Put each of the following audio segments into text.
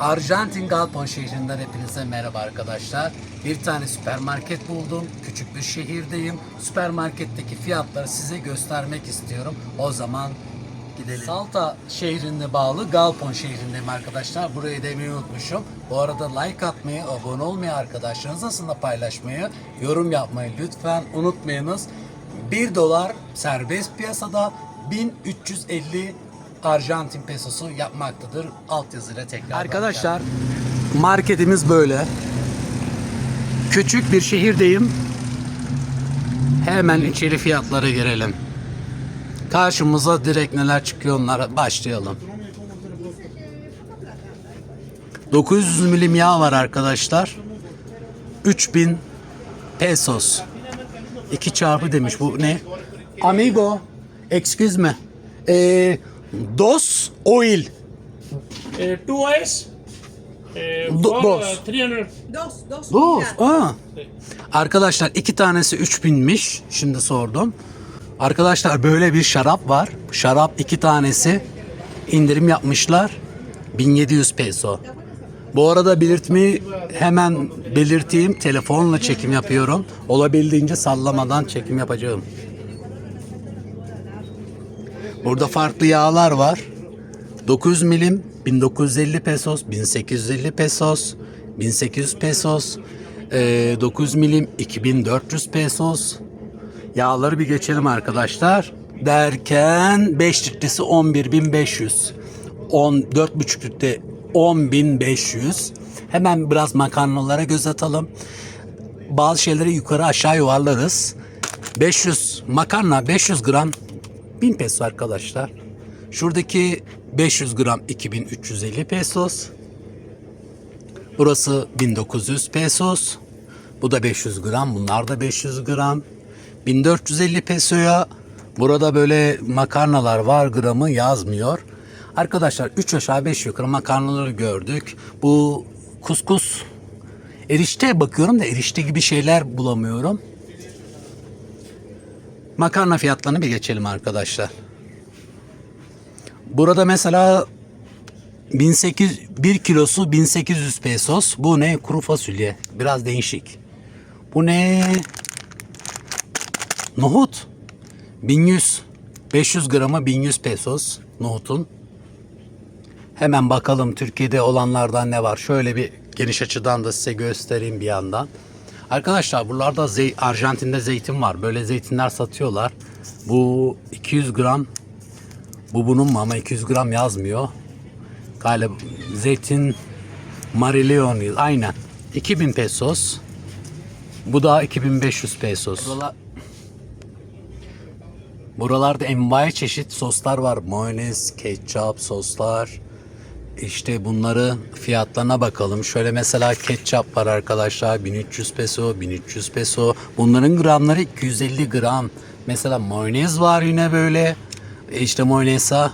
Arjantin Galpon şehrinden hepinize merhaba arkadaşlar. Bir tane süpermarket buldum. Küçük bir şehirdeyim. Süpermarketteki fiyatları size göstermek istiyorum. O zaman gidelim. Salta şehrinde bağlı Galpon şehrindeyim arkadaşlar. Burayı demeyi unutmuşum. Bu arada like atmayı, abone olmayı, arkadaşlarınızla aslında paylaşmayı, yorum yapmayı lütfen unutmayınız. 1 dolar serbest piyasada 1350 Arjantin pesosu yapmaktadır. Altyazıyla tekrar. Arkadaşlar marketimiz böyle. Küçük bir şehirdeyim. Hemen içeri fiyatlara girelim. Karşımıza direkt neler çıkıyor onlara başlayalım. 900 milim yağ var arkadaşlar. 3000 pesos. 2 çarpı demiş bu ne? Amigo, excuse me. Eh, dos oil. Uh, two ice. Uh, Do- for, dos. uh, 300. Dos, dos. Dos. Aa. Arkadaşlar iki tanesi 3000'miş. Şimdi sordum. Arkadaşlar böyle bir şarap var. Şarap iki tanesi indirim yapmışlar. 1700 peso. Bu arada belirtmeyi hemen belirteyim. Telefonla çekim yapıyorum. Olabildiğince sallamadan çekim yapacağım. Burada farklı yağlar var. 900 milim 1950 pesos, 1850 pesos, 1800 pesos, eee, 900 milim 2400 pesos. Yağları bir geçelim arkadaşlar. Derken 5 litresi 11500. 10 4,5 litre 10500. Hemen biraz makarnalara göz atalım. Bazı şeyleri yukarı aşağı yuvarlarız. 500 makarna 500 gram 1000 peso arkadaşlar. Şuradaki 500 gram 2350 pesos. Burası 1900 pesos. Bu da 500 gram. Bunlar da 500 gram. 1450 pesoya burada böyle makarnalar var gramı yazmıyor. Arkadaşlar 3 aşağı 5 yukarı makarnaları gördük. Bu kuskus erişte bakıyorum da erişte gibi şeyler bulamıyorum. Makarna fiyatlarını bir geçelim arkadaşlar. Burada mesela 1800 1 kilosu 1800 pesos. Bu ne? Kuru fasulye. Biraz değişik. Bu ne? Nohut. 1100. 500 gramı 1100 pesos nohutun. Hemen bakalım Türkiye'de olanlardan ne var. Şöyle bir geniş açıdan da size göstereyim bir yandan. Arkadaşlar buralarda zey Arjantin'de zeytin var. Böyle zeytinler satıyorlar. Bu 200 gram bu bunun mu ama 200 gram yazmıyor. Galiba zeytin Marilion aynen. 2000 pesos. Bu da 2500 pesos. Buralar, buralarda envai çeşit soslar var. Mayonez, ketçap, soslar. İşte bunları fiyatlarına bakalım. Şöyle mesela ketçap var arkadaşlar. 1300 peso, 1300 peso. Bunların gramları 250 gram. Mesela mayonez var yine böyle. E İşte mayoneza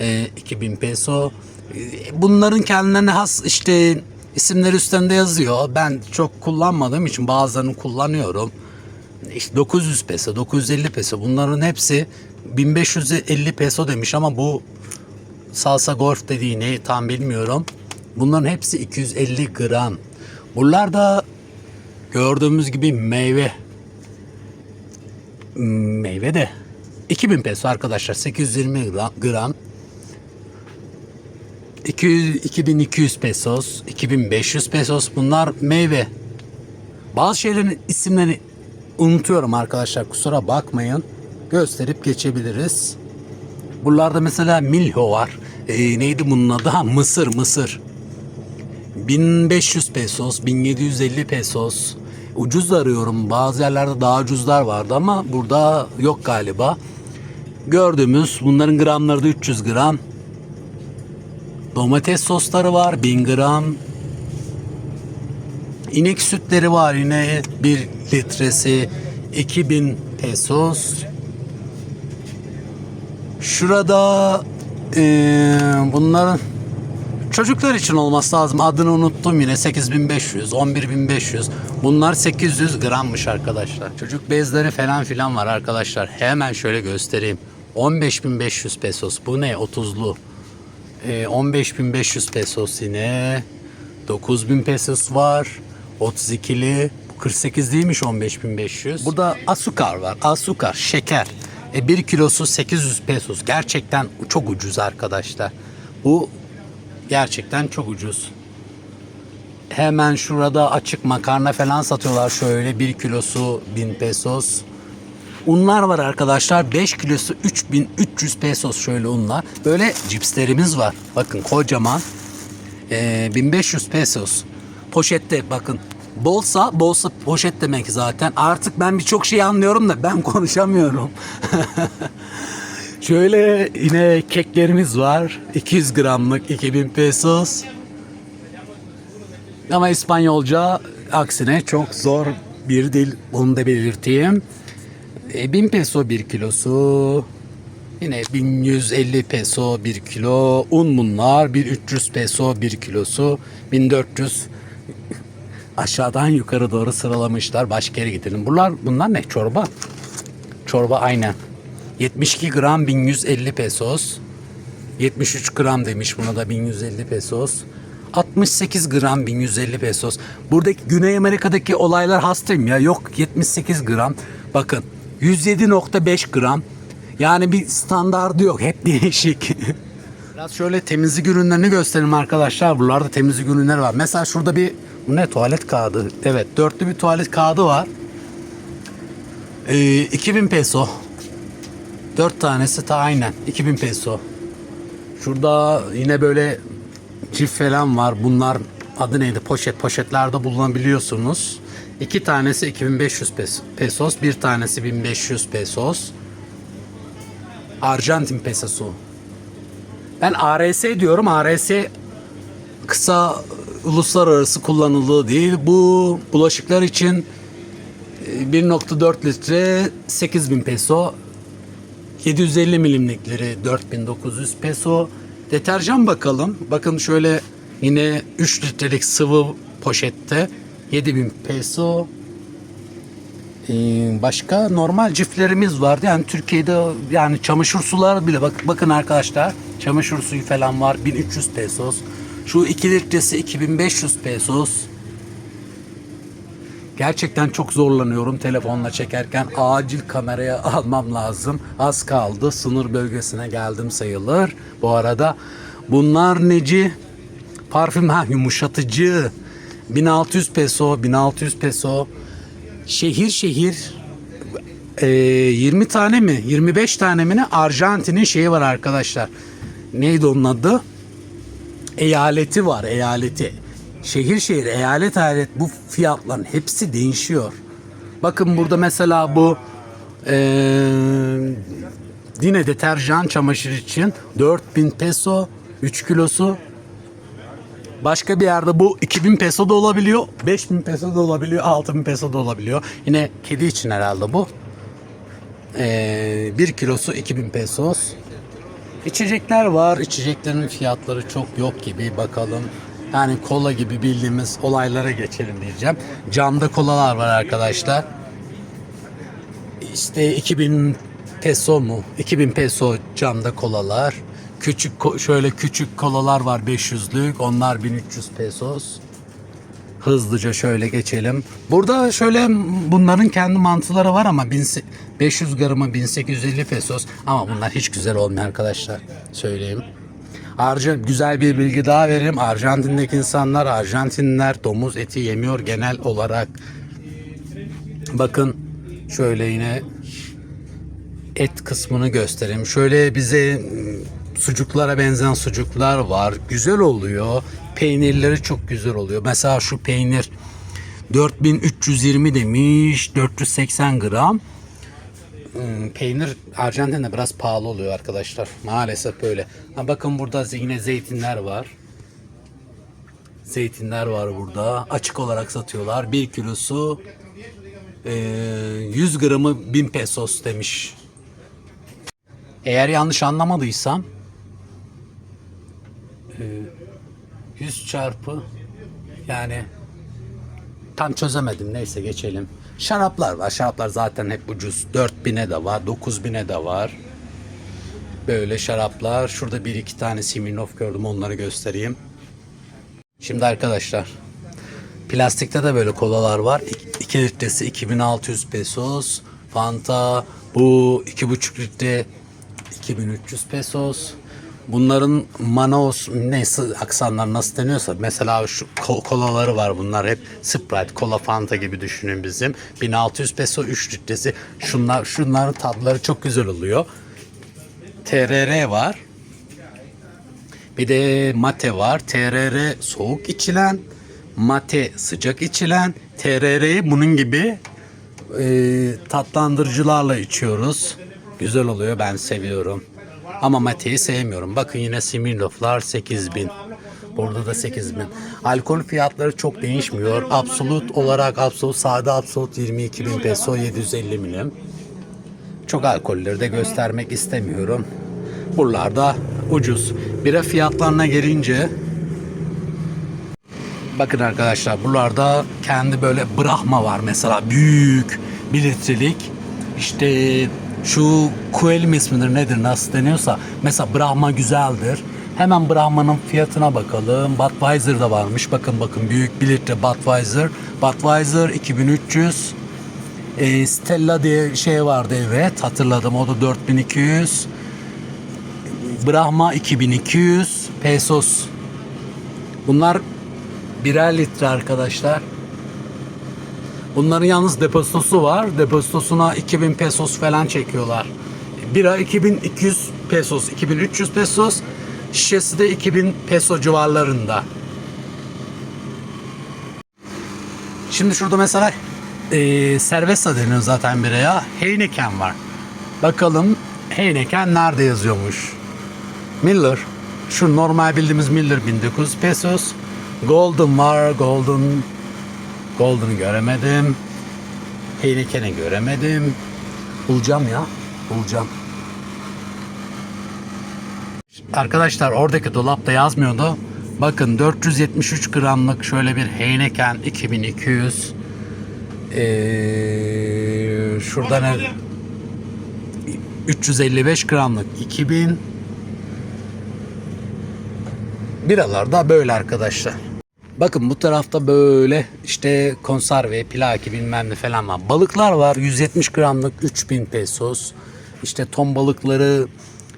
e, 2000 peso. E, Bunların kendilerine has işte isimleri üstünde yazıyor. Ben çok kullanmadığım için bazılarını kullanıyorum. İşte 900 peso, 950 peso bunların hepsi 1550 peso demiş ama bu salsa golf dediğini tam bilmiyorum. Bunların hepsi 250 gram. Bunlar da gördüğümüz gibi meyve. Meyve de 2000 peso arkadaşlar 820 gram. gram. 200, 2200 pesos, 2500 pesos bunlar meyve. Bazı şeylerin isimlerini unutuyorum arkadaşlar kusura bakmayın. Gösterip geçebiliriz. Buralarda mesela milho var. Ee, neydi bunun adı? Ha, mısır, mısır. 1500 pesos, 1750 pesos. Ucuz arıyorum. Bazı yerlerde daha ucuzlar vardı ama burada yok galiba. Gördüğümüz bunların gramları da 300 gram. Domates sosları var 1000 gram. İnek sütleri var yine 1 litresi 2000 pesos. Şurada eee bunların çocuklar için olması lazım. Adını unuttum yine 8500, 11500. Bunlar 800 grammış arkadaşlar. Çocuk bezleri falan filan var arkadaşlar. Hemen şöyle göstereyim. 15500 pesos. Bu ne? 30'lu. Ee, 15.500 pesos yine. 9.000 pesos var. 32'li. Bu 48 değilmiş 15.500. Burada asukar var. Asukar, şeker. E, 1 kilosu 800 pesos. Gerçekten çok ucuz arkadaşlar. Bu gerçekten çok ucuz. Hemen şurada açık makarna falan satıyorlar şöyle 1 kilosu 1000 pesos. Unlar var arkadaşlar 5 kilosu 3300 pesos şöyle unlar. Böyle cipslerimiz var. Bakın kocaman. Ee, 1500 pesos. Poşette bakın. Bolsa, bolsa poşet demek zaten. Artık ben birçok şey anlıyorum da ben konuşamıyorum. Şöyle yine keklerimiz var. 200 gramlık 2000 pesos. Ama İspanyolca aksine çok zor bir dil. Onu da belirteyim. E, 1000 peso bir kilosu. Yine 1150 peso bir kilo. Un bunlar. 1300 peso bir kilosu. 1400 aşağıdan yukarı doğru sıralamışlar. Başka yere gidelim. Bunlar, bunlar ne? Çorba. Çorba aynen. 72 gram 1150 pesos. 73 gram demiş buna da 1150 pesos. 68 gram 1150 pesos. Buradaki Güney Amerika'daki olaylar hastayım ya. Yok 78 gram. Bakın 107.5 gram. Yani bir standardı yok. Hep değişik. Biraz şöyle temizlik ürünlerini gösterelim arkadaşlar. Buralarda temizlik ürünleri var. Mesela şurada bir bu ne tuvalet kağıdı. Evet dörtlü bir tuvalet kağıdı var. Ee, 2000 peso. 4 tanesi ta aynen 2000 peso. Şurada yine böyle çift falan var. Bunlar adı neydi? Poşet poşetlerde bulunabiliyorsunuz. İki tanesi 2500 pes- pesos, bir tanesi 1500 pesos. Arjantin pesosu. Ben ARS diyorum. ARS kısa uluslararası kullanıldığı değil. Bu bulaşıklar için e, 1.4 litre 8000 peso 750 milimlikleri 4900 peso. Deterjan bakalım. Bakın şöyle yine 3 litrelik sıvı poşette 7000 peso. Ee, başka normal ciflerimiz vardı. Yani Türkiye'de yani çamaşır sular bile bak bakın arkadaşlar çamaşır suyu falan var 1300 pesos. Şu 2 litresi 2500 pesos. Gerçekten çok zorlanıyorum telefonla çekerken. Acil kameraya almam lazım. Az kaldı. Sınır bölgesine geldim sayılır. Bu arada bunlar neci? Parfüm ha yumuşatıcı. 1600 peso, 1600 peso. Şehir şehir e, 20 tane mi? 25 tane mi ne? Arjantin'in şeyi var arkadaşlar. Neydi onun adı? eyaleti var eyaleti. Şehir şehir eyalet eyalet bu fiyatların hepsi değişiyor. Bakın burada mesela bu eee yine deterjan çamaşır için 4000 peso 3 kilosu. Başka bir yerde bu 2000 peso da olabiliyor, 5000 peso da olabiliyor, 6000 peso da olabiliyor. Yine kedi için herhalde bu. Eee 1 kilosu 2000 pesos. İçecekler var. İçeceklerin fiyatları çok yok gibi bakalım. Yani kola gibi bildiğimiz olaylara geçelim diyeceğim. Camda kolalar var arkadaşlar. İşte 2000 peso mu? 2000 peso camda kolalar. Küçük şöyle küçük kolalar var 500'lük. Onlar 1300 pesos. Hızlıca şöyle geçelim. Burada şöyle bunların kendi mantıları var ama 1000 500 gramı 1850 pesos. Ama bunlar hiç güzel olmuyor arkadaşlar. Söyleyeyim. Arjan güzel bir bilgi daha vereyim. Arjantin'deki insanlar, Arjantinliler domuz eti yemiyor genel olarak. Bakın şöyle yine et kısmını göstereyim. Şöyle bize sucuklara benzeyen sucuklar var. Güzel oluyor. Peynirleri çok güzel oluyor. Mesela şu peynir 4320 demiş. 480 gram. Hmm, Peynir Arjantin'de biraz pahalı oluyor arkadaşlar. Maalesef böyle. Ha, bakın burada yine zeytinler var. Zeytinler var burada. Açık olarak satıyorlar. 1 kilosu e, 100 gramı 1000 pesos demiş. Eğer yanlış anlamadıysam 100 çarpı yani tam çözemedim. Neyse geçelim. Şaraplar var. Şaraplar zaten hep ucuz. 4000'e de var, 9000'e de var. Böyle şaraplar. Şurada bir iki tane Simirnoff gördüm onları göstereyim. Şimdi arkadaşlar plastikte de böyle kolalar var. 2 litresi 2600 pesos. Fanta bu 2,5 litre 2300 pesos. Bunların Manaus neyse aksanlar nasıl deniyorsa mesela şu ko- kolaları var bunlar hep Sprite, Cola Fanta gibi düşünün bizim. 1600 peso 3 litresi. Şunlar şunların tatları çok güzel oluyor. TRR var. Bir de mate var. TRR soğuk içilen, mate sıcak içilen. TRR'yi bunun gibi e, tatlandırıcılarla içiyoruz. Güzel oluyor. Ben seviyorum. Ama mateyi sevmiyorum. Bakın yine Smirnoff'lar 8000. Burada da 8000. Alkol fiyatları çok değişmiyor. Absolut olarak absolut sade absolut 22 bin peso 750 milim. Çok alkolleri de göstermek istemiyorum. Buralarda ucuz. Bira fiyatlarına gelince bakın arkadaşlar buralarda kendi böyle Brahma var mesela büyük bir litrelik işte şu Kuelim ismidir nedir nasıl deniyorsa mesela Brahma güzeldir. Hemen Brahma'nın fiyatına bakalım. Budweiser da varmış. Bakın bakın büyük bir litre Budweiser. Budweiser 2300. E, Stella diye şey vardı evet hatırladım o da 4200. Brahma 2200 pesos. Bunlar birer litre arkadaşlar. Bunların yalnız depozitosu var. Depozitosuna 2000 pesos falan çekiyorlar. Bira 2200 pesos, 2300 pesos. Şişesi de 2000 peso civarlarında. Şimdi şurada mesela e, Cerveza deniyor zaten biraya. Heineken var. Bakalım Heineken nerede yazıyormuş? Miller. Şu normal bildiğimiz Miller 1900 pesos. Golden var. Golden. Golden'ı göremedim. Heineken'i göremedim. Bulacağım ya. Bulacağım. Arkadaşlar oradaki dolapta yazmıyordu. Bakın 473 gramlık şöyle bir Heineken 2200. Ee, şurada ne? 355 gramlık 2000. Biralar da böyle arkadaşlar. Bakın bu tarafta böyle işte konserve, plaki bilmem ne falan var. Balıklar var 170 gramlık 3000 pesos. İşte ton balıkları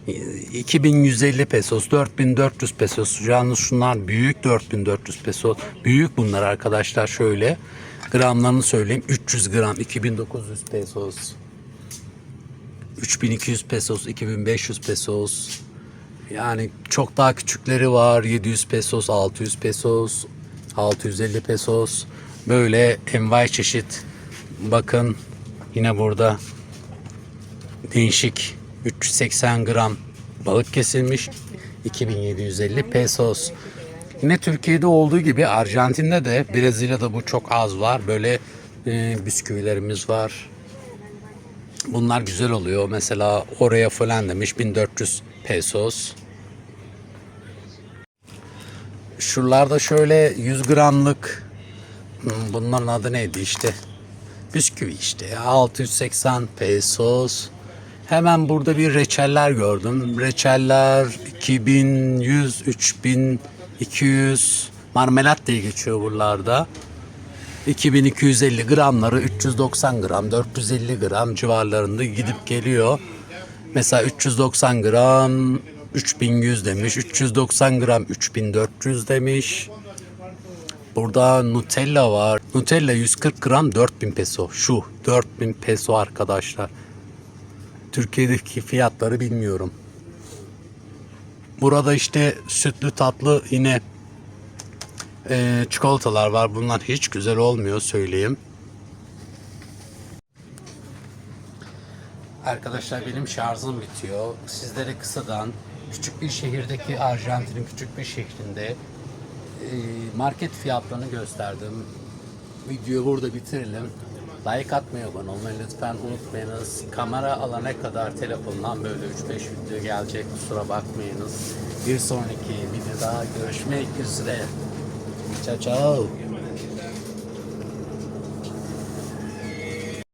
e, 2150 pesos, 4400 pesos. Yalnız şunlar büyük 4400 pesos. Büyük bunlar arkadaşlar şöyle. Gramlarını söyleyeyim. 300 gram 2900 pesos. 3200 pesos, 2500 pesos. Yani çok daha küçükleri var. 700 pesos, 600 pesos, 650 pesos. Böyle envai çeşit. Bakın yine burada değişik 380 gram balık kesilmiş. 2750 pesos. Yine Türkiye'de olduğu gibi Arjantin'de de Brezilya'da bu çok az var. Böyle e, bisküvilerimiz var. Bunlar güzel oluyor. Mesela oraya falan demiş 1400 pesos. Şuralarda şöyle 100 gramlık hmm, bunların adı neydi işte bisküvi işte ya, 680 pesos. Hemen burada bir reçeller gördüm. Reçeller 2100, 3200 marmelat diye geçiyor buralarda. 2250 gramları 390 gram 450 gram civarlarında gidip geliyor. Mesela 390 gram 3100 demiş. 390 gram 3400 demiş. Burada Nutella var. Nutella 140 gram 4000 peso. Şu 4000 peso arkadaşlar. Türkiye'deki fiyatları bilmiyorum. Burada işte sütlü tatlı yine e, çikolatalar var. Bunlar hiç güzel olmuyor söyleyeyim. Arkadaşlar benim şarjım bitiyor. Sizlere kısadan küçük bir şehirdeki Arjantin'in küçük bir şehrinde e, market fiyatlarını gösterdim. Videoyu burada bitirelim. Like atmayı, abone lütfen unutmayınız. Kamera alana kadar telefondan böyle 3-5 video gelecek. Kusura bakmayınız. Bir sonraki videoda görüşmek üzere. Ciao ciao.